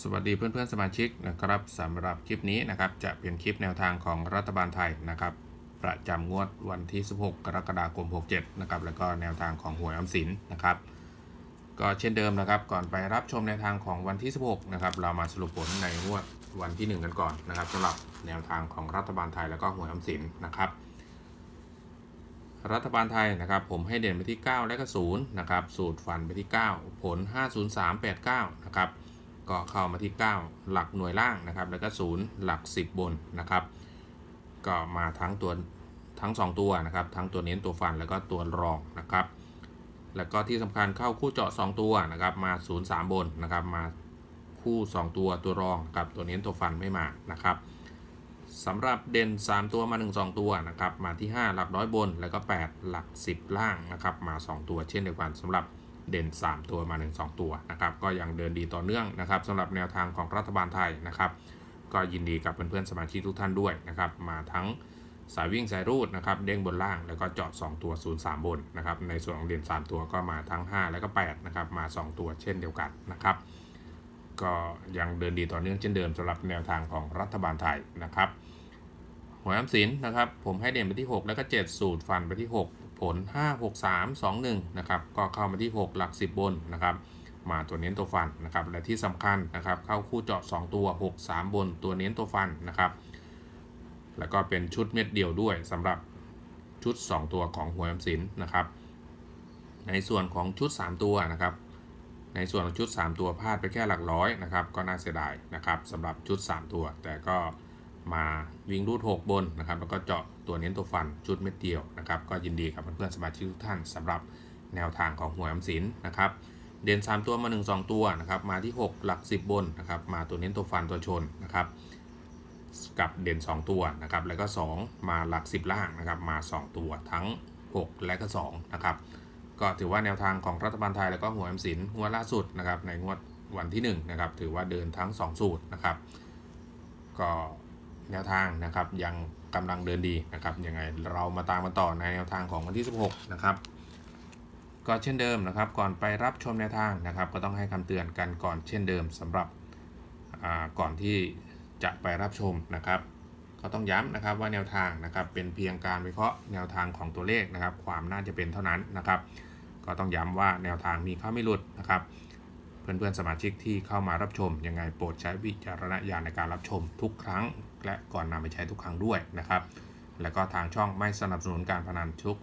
สวัสดีเพื่อนๆสมาชิกนะครับสำหรับคลิปนี้นะครับจะเป็นคลิปแนวทางของรัฐบาลไทยนะครับประจำงวดวันที่ 16 กรกฎาคม 67 นะครับแล้วก็แนวทางของหวยออมสินนะครับก็เช่นเดิมนะครับก่อนไปรับชมแนวทางของวันที่ 16 นะครับเรามาสรุปผลในงวดวันที่ 1 กันก่อนนะครับสำหรับแนวทางของรัฐบาลไทยแล้วก็หวยออมสินนะครับรัฐบาลไทยนะครับผมให้เด่นไปที่ 9 และก็0นะครับสูตรฟันไปที่ 9 ผล 50389 นะครับ ก็เข้ามาที่ 9 หลักหน่วยล่างนะครับ แล้วก็ 0 หลัก 10 บนนะครับ ก็มาทั้งตัวทั้ง 2 ตัวนะครับ ทั้งตัวเน้นตัวฟันแล้วก็ตัวรองนะครับ แล้วก็ที่สำคัญเข้าคู่เจาะ 2 ตัวนะครับ มา 0 3 บนนะครับ มาคู่ 2 ตัวตัวรองกับตัวเน้นตัวฟันไม่มานะครับสำหรับเด่น 3 ตัวมา 1 2 ตัวนะครับ มาที่ 5 หลักร้อยบน แล้วก็ 8 หลัก 10 ล่างนะครับ มา 2 ตัวเช่นเดียวกันสำหรับ เด่น 3 ตัวมา1 2 ตัวนะครับก็ยังเดินดีต่อเนื่องนะครับสำหรับแนวทางของรัฐบาลไทยนะครับ ก็ยินดีกับเพื่อนๆสมาชิกทุกท่านด้วยนะครับมาทั้งสายวิ่งสายรูดนะครับเด้งบนล่างแล้วก็เจาะ2ตัว 0 3 บนนะครับในส่วนของเด่น 3 ตัวก็มาทั้ง 5 แล้วก็8นะครับมา 2 ตัวเช่นเดียวกันนะครับก็ยังเดินดีต่อเนื่องเช่นเดิมสำหรับแนวทางของรัฐบาลไทยนะครับหวยออมสินนะครับผมให้เด่นไปที่ 6 แล้วก็ 7 สูตรฟันไปที่ 6 ผล 5 6 3 2 1นะครับก็เข้ามาที่ 6 หลัก 10 บนนะครับมาตัวเน้นตัวฟันนะครับและที่สำคัญนะครับเข้าคู่เจาะ 2 ตัว 6 3 บนตัวเน้นตัวฟันนะครับแล้วก็เป็นชุดเม็ดเดียวด้วยสำหรับชุด 2 ตัวของหวยอมสินนะครับในส่วนของชุด 3 ตัวนะครับในส่วนของชุด 3 ตัวพลาดไปแค่หลักร้อยนะครับก็น่าเสียดายนะครับสำหรับชุด 3 ตัว แต่ก็ มาวิ่งรูด6บนนะครับแล้วก็เจาะตัวเน้นตัวฟันชุดเม็ดเดียวนะครับก็ยินดีกับเพื่อนๆสมาชิกทุกท่านสำหรับแนวทางของหวยออมสินนะครับเด่น3 ตัวมา 1 2 ตัวนะครับมาที่ 6 หลัก 10 บนนะครับมาตัวเน้นตัวฟันตัวชนนะครับกับเด่น 2 ตัวนะครับแล้วก็ 2 มาหลัก 10 ล่างนะครับมา 2 ตัวทั้ง 6 และก็2นะครับก็ถือว่าแนวทางของรัฐบาลไทยแล้วก็หัวแอมสินงวดล่าสุดนะครับในงวดวันที่1นะครับถือว่าเดินทั้ง 2 สูตรนะครับก็ แนวทางนะครับยังกำลังเดินดีนะครับยังไงเรามาตามกันต่อในแนวทางของวันที่ 16 นะครับก็เช่นเดิมนะครับ ก่อนไปรับชมแนวทางนะครับ ก็ต้องให้คำเตือนกันก่อนเช่นเดิมสำหรับอ่าก่อนที่จะไปรับชมนะครับ ก็ต้องย้ำนะครับว่าแนวทางนะครับเป็นเพียงการวิเคราะห์แนวทางของตัวเลขนะครับ ความน่าจะเป็นเท่านั้นนะครับ ก็ต้องย้ำว่าแนวทางมีเข้าไม่หลุดนะครับ เพื่อนๆสมาชิกที่เข้ามารับชม ยังไงโปรดใช้วิจารณญาณในการรับชมทุกครั้ง และก่อนนำไปใช้ทุกครั้งด้วยนะครับ แล้วก็ทางช่องไม่สนับสนุนการพนันทุก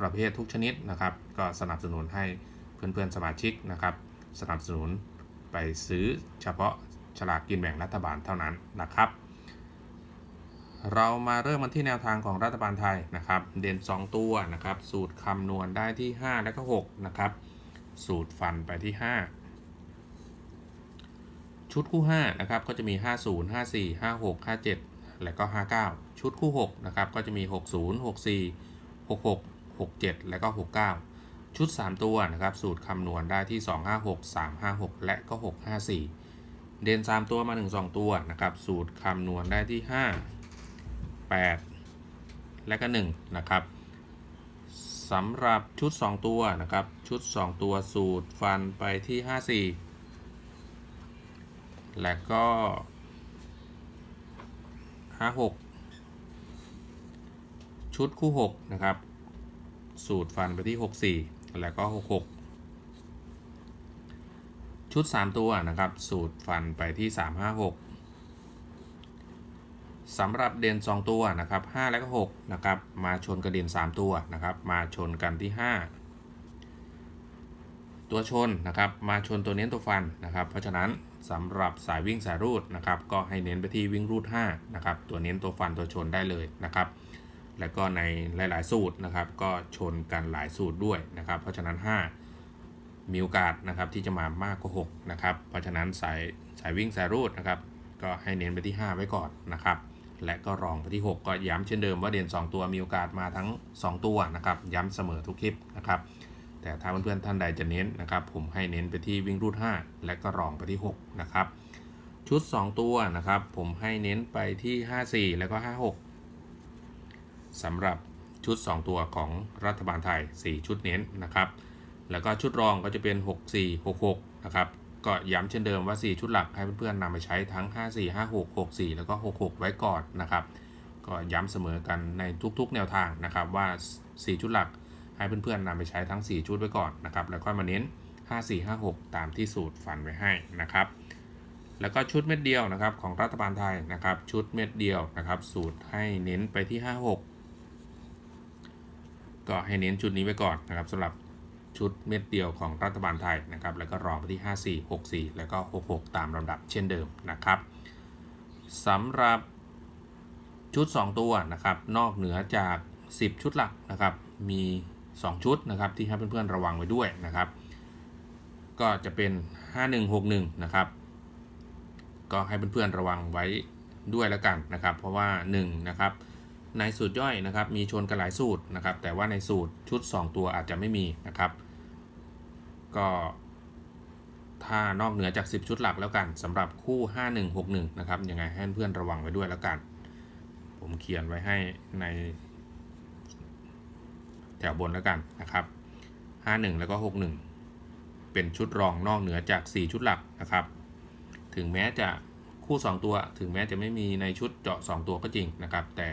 ประเภททุกชนิดนะครับ ก็สนับสนุนให้เพื่อนๆสมาชิกนะครับ สนับสนุนไปซื้อเฉพาะฉลากกินแบ่งรัฐบาลเท่านั้นนะครับ เรามาเริ่มกันที่แนวทางของรัฐบาลไทยนะครับ เด่น 2 ตัวนะครับ สูตรคำนวณได้ที่ 5 และก็6นะครับ สูตรฟันไปที่ 5 ชุดคู่5นะครับก็จะมี 50 54 56 57 และก็ 59 ชุดคู่6นะครับก็จะมี 60 64 66 67 และก็ 69 ชุด 3 ตัวนะครับสูตรคำนวณได้ที่ 256 356 และก็ 654 เด่น3 ตัวมา 1 2 ตัวนะครับสูตรคำนวณได้ที่ 5 8 และก็1นะครับสำหรับชุด 2 ตัวนะครับชุด 2 ตัวสูตรฟันไปที่ 54 และก็56ชุดคู่ 6 นะครับ สูตรฟันไปที่ 64 แล้วก็ 66 ชุด 3 ตัวนะครับ สูตรฟันไปที่ 356สำหรับเด่น2 ตัวนะครับ 5 และก็6นะครับ มาชนกระเด่น3 ตัวนะครับ มาชนกันที่ 5 ตัวชนนะครับ มาชนตัวเน้นตัวฟันนะครับ เพราะฉะนั้น สำหรับสายวิ่งสายรูดนะครับก็ให้เน้นไปที่วิ่งรูด5นะครับตัวเน้นตัวฟันตัวชนได้เลยนะครับแล้วก็ในหลาย ๆ สูตรนะครับ ก็ชนกันหลายสูตรด้วยนะครับ เพราะฉะนั้น 5 มีโอกาสนะครับที่จะมามากกว่า6นะครับเพราะฉะนั้นสายสายวิ่งสายรูดนะครับก็ให้เน้นไปที่ 5 ไว้ก่อนนะครับและก็รองไปที่ 6 ก็ย้ำเช่นเดิมว่าเด่น 2 ตัวมีโอกาสมาทั้ง 2 ตัวนะครับ ย้ำเสมอทุกคลิปนะครับ แต่ถ้าเพื่อนๆท่านใดจะเน้นนะครับ ผมให้เน้นไปที่วิ่งรูด 5 และก็รองไปที่ 6 นะครับ ชุด 2 ตัวนะครับ ผมให้เน้นไปที่ 54 แล้วก็ 56สำหรับชุด 2 ตัวของรัฐบาลไทย 4 ชุดเน้นนะครับ แล้วก็ชุดรองก็จะเป็น 64 66 นะครับ ก็ย้ำเช่นเดิมว่า 4 ชุดหลักให้เพื่อนๆนำไปใช้ทั้ง 5 4 5 6 6 4 แล้วก็ 6 6 ไว้ก่อนนะครับ ก็ย้ำเสมอกันในทุกๆ แนวทางนะครับว่า 4 ชุดหลัก ให้เพื่อนๆนำไปใช้ทั้ง 4 ชุดไว้ก่อนนะครับ แล้วก็มาเน้น 5 4 5 6 ตามที่สูตรฟันไว้ให้นะครับ แล้วก็ชุดเม็ดเดียวนะครับของรัฐบาลไทยนะครับ ชุดเม็ดเดียวนะครับ สูตรให้เน้นไปที่ 5 6 ก็ให้เน้นชุดนี้ไว้ก่อนนะครับสำหรับชุดเม็ดเดียวของรัฐบาลไทยนะครับ แล้วก็รองไปที่ 54 64 แล้วก็ 66 ตามลำดับเช่นเดิมนะครับสำหรับชุด 2 ตัวนะครับ นอกเหนือจาก 10 ชุดหลักนะครับ มี 2 ชุดนะครับที่ให้เพื่อนๆระวังไว้ด้วยนะครับ ก็จะเป็น 5161 นะครับก็ให้เพื่อนๆระวังไว้ด้วยแล้วกันนะครับ เพราะว่า1นะครับในสูตรย่อยนะครับมีชนกันหลายสูตรนะครับ แต่ว่าในสูตรชุด 2 ตัวอาจจะไม่มีนะครับ ก็ถ้านอกเหนือจาก 10 ชุดหลักแล้วกันสำหรับคู่ 5161 นะครับยังไงให้เพื่อนระวังไว้ด้วยแล้วกัน ผมเขียนไว้ให้ใน แถวบนแล้วกันนะครับ 51 แล้วก็ 61 เป็นชุดรองนอกเหนือจาก 4 ชุดหลักนะครับ ถึงแม้จะคู่ 2 ตัว ถึงแม้จะไม่มีในชุดเจาะ 2 ตัวก็จริงนะครับ แต่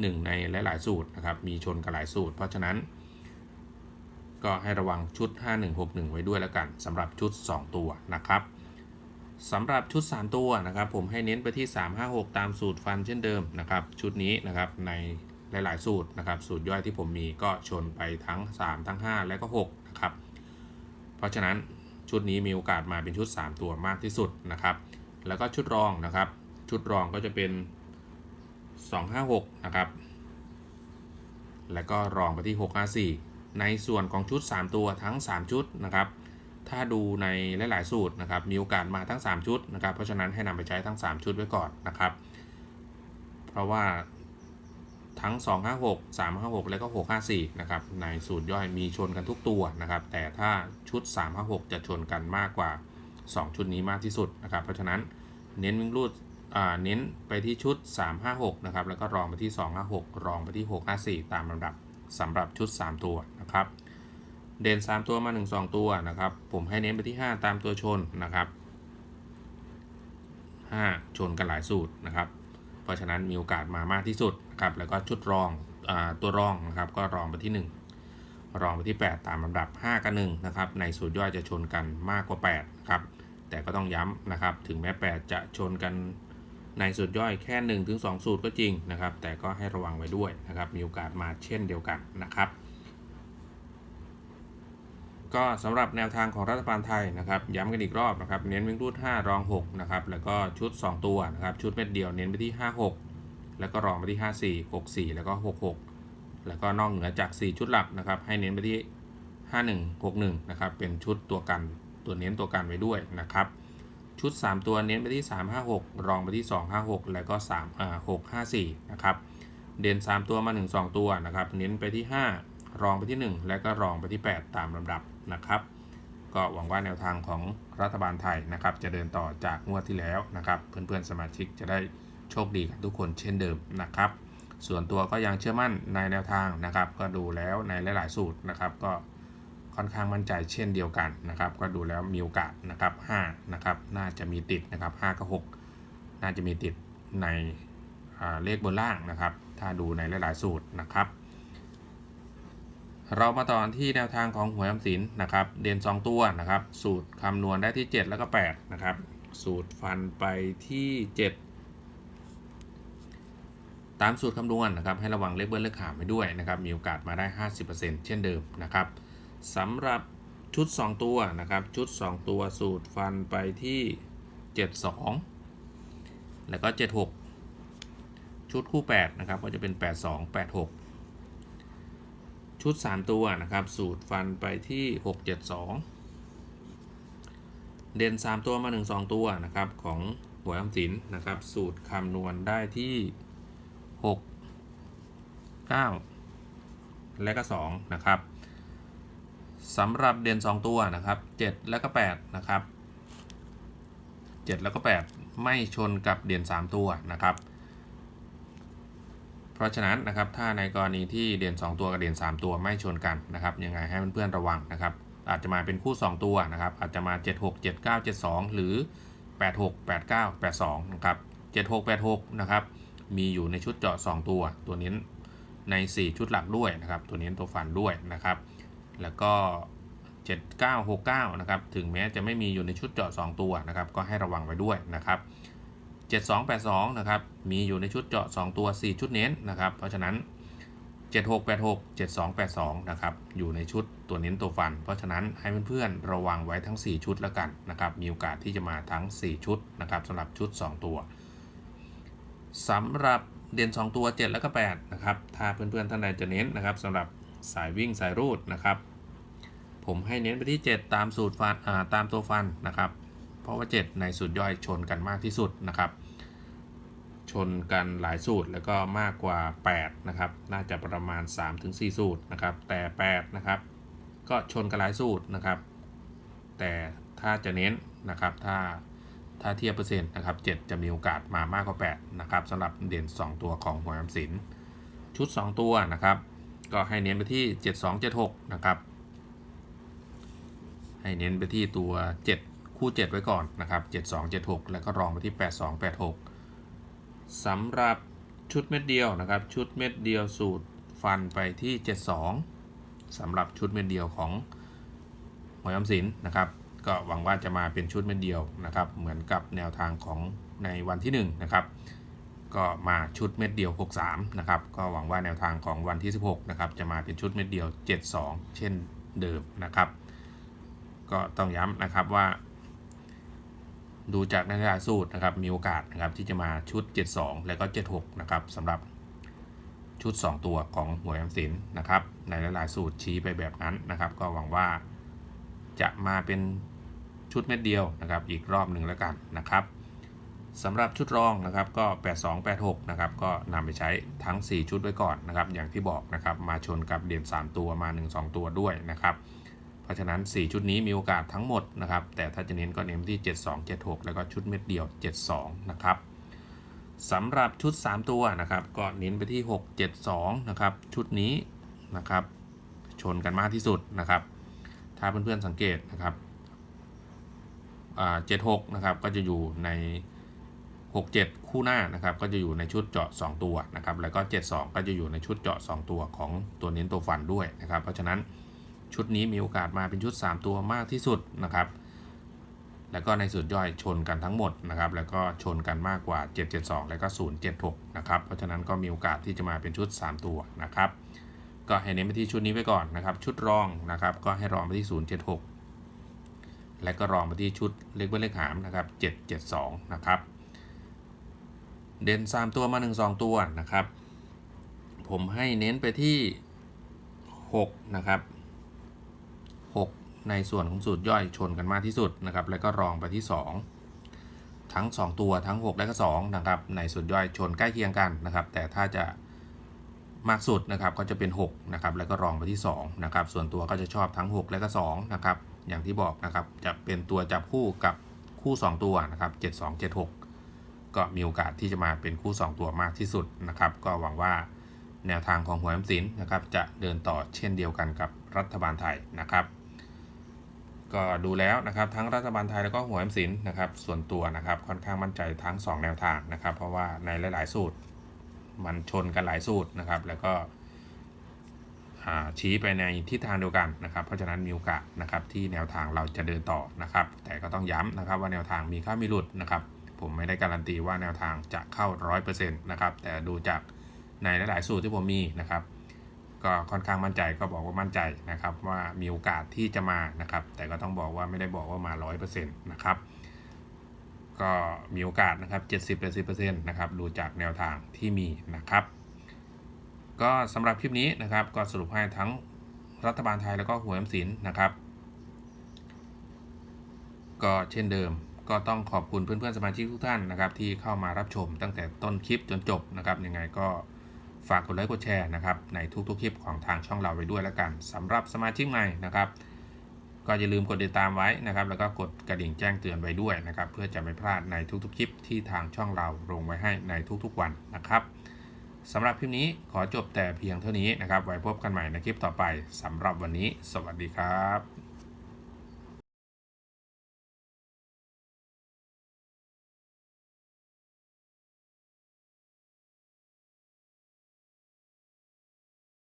หนึ่งในหลาย ๆ สูตรนะครับ มีชนกับหลายสูตร เพราะฉะนั้น ก็ให้ระวังชุด 5161 ไว้ด้วยแล้วกันสำหรับชุด 2 ตัวนะครับสำหรับชุด 3 ตัวนะครับ ผมให้เน้นไปที่ 356 ตามสูตรฟันเช่นเดิมนะครับ ชุดนี้นะครับใน หลาย ๆ สูตรนะครับ สูตรย่อยที่ผมมีก็ชนไปทั้ง 3 ทั้ง 5 และก็6นะครับ เพราะฉะนั้นชุดนี้มีโอกาสมาเป็นชุด 3 ตัวมากที่สุดนะครับ แล้วก็ชุดรองนะครับ ชุดรองก็จะเป็น 256 นะครับ แล้วก็รองไปที่ 654 ในส่วนของชุด 3 ตัวทั้ง 3 ชุดนะครับ ถ้าดูในหลาย ๆ สูตรนะครับ มีโอกาสมาทั้ง 3 ชุดนะครับ เพราะฉะนั้นให้นำไปใช้ทั้ง 3 ชุดไว้ก่อนนะครับ เพราะว่า ทั้ง 256 356 แล้วก็ 654 นะครับ ในสูตรย่อยมีชนกันทุกตัวนะครับ แต่ถ้าชุด 356 จะชนกันมากกว่า 2 ชุดนี้มากที่สุดนะครับ เพราะฉะนั้นเน้นวิ่งรูดเน้นไปที่ชุด 356 นะครับ แล้วก็รองไปที่ 256 รองไปที่ 654 ตามลำดับสำหรับชุด 3 ตัวนะครับ เด่น 3 ตัวมา 1 2 ตัวนะครับ ผมให้เน้นไปที่ 5 ตามตัวชนนะครับ 5 ชนกันหลายสูตรนะครับ เพราะฉะนั้นมีโอกาสมามากที่สุดนะครับแล้วก็ชุดรองอตัวรองนะครับก็รองไปที่ 1 รองไปที่ 8 ตามลำดับ 5 กับ1นะครับในสูตรย่อยจะชนกันมากกว่า8นะครับแต่ก็ต้องย้ำนะครับถึงแม้ 8 จะชนกันในสูตรย่อยแค่1ถึง2สูตรก็จริงนะครับแต่ก็ให้ระวังไว้ด้วยนะครับมีโอกาสมาเช่นเดียวกันนะครับ ก็สำหรับแนวทางของรัฐบาลไทยนะครับย้ำกันอีกรอบนะครับเน้นวิ่งรูด 5 รอง 6 นะครับ แล้วก็ชุด 2 ตัวนะครับ ชุดเม็ดเดียวเน้นไปที่ 5 6 แล้วก็รองไปที่ 5 4 6 4 แล้วก็ 6 6 แล้วก็นอกเหนือจาก 4 ชุดหลักนะครับ ให้เน้นไปที่ 5 1 6 1 นะครับ เป็นชุดตัวกันตัวเน้นตัวกันไว้ด้วยนะครับ ชุด 3 ตัวเน้นไปที่ 3 5 6 รองไปที่ 2 5 6 แล้วก็3อ่า6 5 4 นะครับ เด่น 3 ตัวมา 1 2 ตัวนะครับ เน้นไปที่ 5รองไปที่ 1 และก็รองไปที่ 8 ตามลำดับ นะครับ ก็หวังว่าแนวทางของรัฐบาลไทยนะครับ จะเดินต่อจากงวดที่แล้วนะครับ เพื่อนๆสมาชิกจะได้โชคดีกันทุกคนเช่นเดิมนะครับ ส่วนตัวก็ยังเชื่อมั่นในแนวทางนะครับ ก็ดูแล้วในหลาย ๆ สูตรนะครับ ก็ค่อนข้างมั่นใจเช่นเดียวกันนะครับ ก็ดูแล้วมีโอกาสนะครับ5นะครับน่าจะมีติดนะครับ5กับ6น่าจะมีติดในเลขบนล่างนะครับ ถ้าดูในหลาย ๆ สูตรนะครับ เรามาต่อที่แนวทางของหวยออมสินนะครับ เด่น2 ตัวนะครับ สูตรคำนวณได้ที่ 7 แล้วก็ 8 นะครับ สูตรฟันไปที่ 7 ตามสูตรคำนวณนะครับ ให้ระวังเลขเบิ้ลเลขขามไปด้วยนะครับ มีโอกาสมาได้ 50%เช่นเดิมนะครับสำหรับชุด 2 ตัวนะครับ ชุด 2 ตัวสูตรฟันไปที่ 72 แล้วก็ 76 ชุดคู่ 8 นะครับ ก็จะเป็น 82 86 ชุด 3 ตัวนะครับ สูตรฟันไปที่ 672 เด่น 3 ตัวมา 1 2 ตัวนะครับ ของหวยอมสินนะครับ สูตรคำนวณได้ที่ 6 9 และก็ 2 นะครับสำหรับเด่น 2 ตัวนะครับ 7 แล้วก็ 8 นะครับ 7 แล้วก็ 8 ไม่ชนกับเด่น 3 ตัวนะครับ ราะฉะนั้นนะครับถ้าในกรณีที่เด่น2 ตัวกับเด่น3 ตัวไม่ชนกันนะครับยังไงให้เพื่อนๆระวังนะครับ อาจจะมาเป็นคู่ 2 ตัวนะครับ อาจจะมา 76 79 72 หรือ 86 89 82นะครับ76 86นะครับมีอยู่ในชุดเจาะ 2 ตัว ตัวนี้ใน 4 ชุดหลักด้วยนะครับ ตัวนี้ตัวฟันด้วยนะครับ แล้วก็ 7969นะครับถึงแม้จะไม่มีอยู่ในชุดเจาะ 2 ตัวนะครับ ก็ให้ระวังไว้ด้วยนะครับ 7282 นะครับ มีอยู่ในชุดเจาะ 2 ตัว 4 ชุดเน้นนะครับ เพราะฉะนั้น 7686 7282 นะครับ อยู่ในชุดตัวเน้นตัวฟัน เพราะฉะนั้นให้เพื่อนๆ ระวังไว้ทั้ง 4 ชุดแล้วกันนะครับ มีโอกาสที่จะมาทั้ง 4 ชุดนะครับสำหรับชุด 2 ตัวสำหรับเด่น 2 ตัว 7 แล้วก็8นะครับ ถ้าเพื่อนๆ ท่านใดจะเน้นนะครับสำหรับสายวิ่งสายรูดนะครับ ผมให้เน้นไปที่ 7 ตามสูตรฟันตามตัวฟันนะครับ เพราะว่า 7 ในสูตรย่อยชนกันมากที่สุดนะครับ ชนกันหลายสูตรแล้วก็มากกว่า 8 นะครับ น่าจะประมาณ 3-4 สูตรนะครับ แต่ 8 นะครับ ก็ชนกันหลายสูตรนะครับ แต่ถ้าจะเน้นนะครับ ถ้าถ้าเทียบเปอร์เซ็นต์นะครับ 7 จะมีโอกาสมามากกว่า 8 นะครับสำหรับเด่น 2 ตัวของหวยออมสิน ชุด 2 ตัวนะครับ ก็ให้เน้นไปที่ 7276 นะครับ ให้เน้นไปที่ตัว 7 คู่ 7 ไว้ก่อนนะครับ7276 แล้วก็รองไปที่ 8286สำหรับชุดเม็ดเดียวนะครับ ชุดเม็ดเดียวสูตรฟันไปที่ 72สำหรับชุดเม็ดเดียวของหวยออมสินนะครับ ก็หวังว่าจะมาเป็นชุดเม็ดเดียวนะครับ เหมือนกับแนวทางของในวันที่ 1 นะครับ ก็มาชุดเม็ดเดียว 63 นะครับ ก็หวังว่าแนวทางของวันที่ 16 นะครับ จะมาเป็นชุดเม็ดเดียว 72 เช่นเดิมนะครับ ก็ต้องย้ำนะครับว่า ดูจากในรายสูตรนะครับมีโอกาสนะครับที่จะมาชุด 72 และก็ 76 นะครับสำหรับชุด 2 ตัวของหวยออมสินนะครับในหลายๆสูตรชี้ไปแบบนั้นนะครับ ก็หวังว่าจะมาเป็นชุดเม็ดเดียวนะครับอีกรอบหนึ่งแล้วกันนะครับสำหรับชุดรองนะครับก็ 8286 นะครับก็นำไปใช้ทั้ง 4 ชุดไว้ก่อนนะครับอย่างที่บอกนะครับมาชนกับเด่น 3 ตัวมา 1 2 ตัวด้วยนะครับ ราะฉะนั้น 4 ชุดนี้มีโอกาสทั้งหมดนะครับ แต่ถ้าจะเน้นก็เน้นที่ 72 76 แล้วก็ชุดเม็ดเดียว 72 นะครับสำหรับชุด 3 ตัวนะครับ ก็เน้นไปที่ 6 72 นะครับ ชุดนี้นะครับ ชนกันมากที่สุดนะครับ ถ้าเพื่อนๆสังเกตนะครับอ่า76นะครับ ก็จะอยู่ใน 67 คู่หน้านะครับ ก็จะอยู่ในชุดเจาะ 2 ตัวนะครับ แล้วก็ 72 ก็จะอยู่ในชุดเจาะ 2 ตัวของตัวเน้นตัวฟันด้วยนะครับ เพราะฉะนั้น ชุดนี้มีโอกาสมาเป็นชุด 3 ตัวมากที่สุดนะครับ แล้วก็ในสุดย่อยชนกันทั้งหมดนะครับ แล้วก็ชนกันมากกว่า 772 แล้วก็ 076 นะครับ เพราะฉะนั้นก็มีโอกาสที่จะมาเป็นชุด 3 ตัวนะครับ ก็ให้เน้นไปที่ชุดนี้ไปก่อนนะครับ ชุดรองนะครับ ก็ให้รองไปที่ 076 และก็รองไปที่ชุดเล็กเบิ้ลเล็กหามนะครับ 772 นะครับ เด่น 3 ตัวมา 1 2 ตัวนะครับ ผมให้เน้นไปที่ 6 นะครับ ในส่วนของสูตรย่อยชนกันมากที่สุดนะครับ แล้วก็รองไปที่ 2 ทั้ง 2 ตัวทั้ง 6 และก็2นะครับ ในสูตรย่อยชนใกล้เคียงกันนะครับ แต่ถ้าจะมากสุดนะครับก็จะเป็น6นะครับแล้วก็รองไปที่2นะครับ ส่วนตัวก็จะชอบทั้ง 6 และก็2นะครับ อย่างที่บอกนะครับจะเป็นตัวจับคู่กับคู่ 2 ตัวนะครับ72 76ก็มีโอกาสที่จะมาเป็นคู่ 2 ตัวมากที่สุดนะครับ ก็หวังว่าแนวทางของหวยออมสินนะครับ จะเดินต่อเช่นเดียวกันกับรัฐบาลไทยนะครับ ก็ดูแล้วนะครับทั้งรัฐบาลไทยแล้วก็หัวยอมสินนะครับส่วนตัวนะครับค่อนข้างมั่นใจทั้ง 2 แนวทางนะครับ เพราะว่าในหลาย ๆ สูตร มันชนกันหลายสูตรนะครับ แล้วก็อ่าชี้ไปในทิศทางเดียวกันนะครับ เพราะฉะนั้นมีโอกาสนะครับที่แนวทางเราจะเดินต่อนะครับ แต่ก็ต้องย้ำนะครับว่าแนวทางมีข้ามีหลุดนะครับผมไม่ได้การันตีว่าแนวทางจะเข้า 100%นะครับแต่ดูจากในหลาย ๆ สูตรที่ผมมีนะครับ ก็ค่อนข้างมั่นใจก็บอกว่ามั่นใจนะครับ ว่ามีโอกาสที่จะมานะครับ แต่ก็ต้องบอกว่าไม่ได้บอกว่ามา 100%นะครับก็มีโอกาสนะครับ 70-80%นะครับดูจากแนวทางที่มีนะครับ ก็สำหรับคลิปนี้นะครับ ก็สรุปให้ทั้งรัฐบาลไทยแล้วก็หวยออมสินนะครับ ก็เช่นเดิมก็ต้องขอบคุณเพื่อนๆสมาชิกทุกท่านนะครับ ที่เข้ามารับชมตั้งแต่ต้นคลิปจนจบนะครับยังไงก็ ฝากกดไลค์กดแชร์นะครับในทุกๆคลิปของทางช่องเราไว้ด้วยแล้วกันสำหรับสมาชิกใหม่นะครับ ก็อย่าลืมกดติดตามไว้นะครับ แล้วก็กดกระดิ่งแจ้งเตือนไว้ด้วยนะครับ เพื่อจะไม่พลาดในทุกๆคลิปที่ทางช่องเราลงไว้ให้ในทุกๆวันนะครับสำหรับคลิปนี้ขอจบแต่เพียงเท่านี้นะครับ ไว้พบกันใหม่ในคลิปต่อไปสำหรับวันนี้ สวัสดีครับ